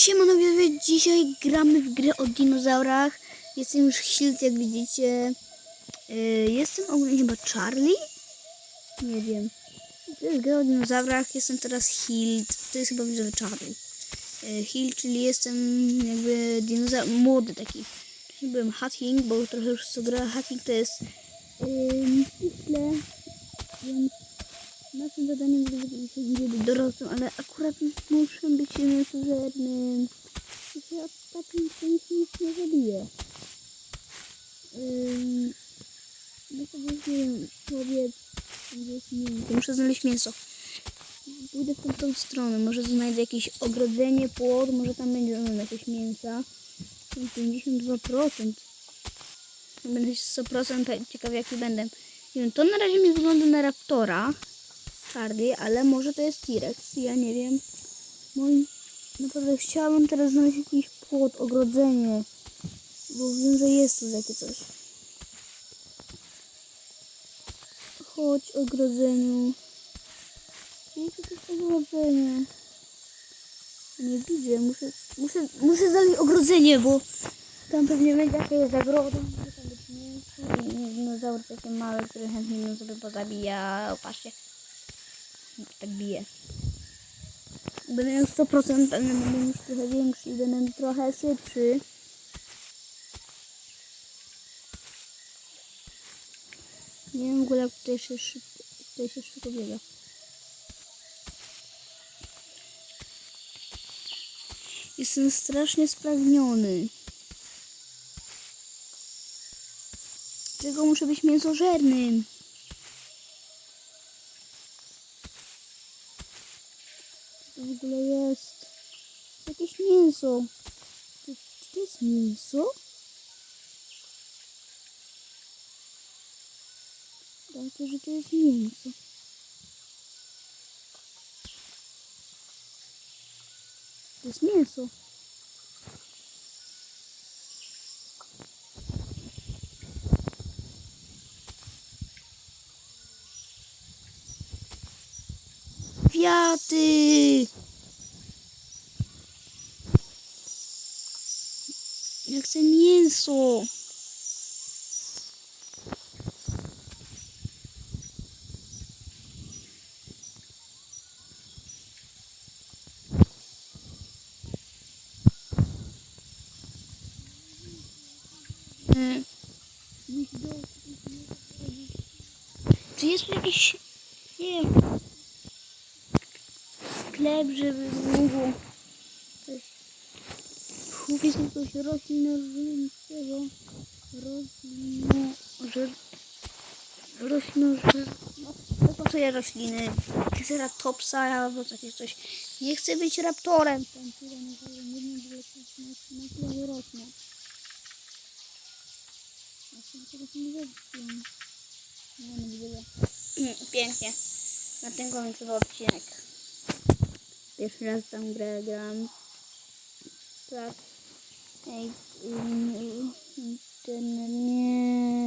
Siemano widzowie, dzisiaj gramy w grę o dinozaurach. Jestem już Hilt, jak widzicie. Yy, jestem ogólnie chyba Charlie? Nie wiem. To jest gra o dinozaurach, jestem teraz Hilt. To jest chyba widzowie Charlie. Yy, Hilt, czyli jestem jakby dinozaur młody taki. Wcześniej byłem Hatching, bo trochę już co gra Hatching to jest yy, źle, więc naszym zadaniem jest być dorosłym, ale akurat muszę być mięsożernym. Ja takim czymś nic nie zabiję. Ym, no to będzie, nie wiem, mięso. Muszę znaleźć mięso. Pójdę w tą, stronę, może znajdę jakieś ogrodzenie, płot, może tam będzie jakieś mięsa. 52%. Będę 100% pe- ciekaw jaki będę. Nie wiem, to na razie mi wygląda na raptora. Charlie, ale może to jest T-Rex, ja nie wiem. Moi... Naprawdę chciałabym teraz znaleźć jakiś płot, ogrodzenie. Bo wiem, że jest tu takie coś. Chodź, ogrodzeniu. Gdzie to jest ogrodzenie? Nie widzę, muszę, muszę, muszę znaleźć ogrodzenie, bo tam pewnie będzie jakaś zagroda. I dinozaury takie małe, które chętnie bym sobie pozabijał. Patrzcie. Tak bije. Będę miał 100%, ale będę już trochę większy będę trochę szybszy. Nie wiem w ogóle jak tutaj się szybko, tutaj się szybko biega. Jestem strasznie spragniony. Dlatego muszę być mięsożernym. To w ogóle jest? Jakieś mięso. Czy, czy to jest mięso? Znaczy, że to jest mięso. To jest mięso. Kwiaty! Ja chcę mięso. E, Czy jest jakiś, nie wiem, sklep, żeby mógł kupić jakiegoś roślinożernego, roślino, żer, roślinożer, no, to co ja rośliny, triceratopsa albo takie coś, nie chcę być raptorem, tyranozaur, nie wiem, że na tyle rosną. Ja sobie tego nie zrobiłem. No, nie widzę. Pięknie. Na tym kończę odcinek. Pierwszy raz tam grę gram. Tak. Ej, ym, internet nie,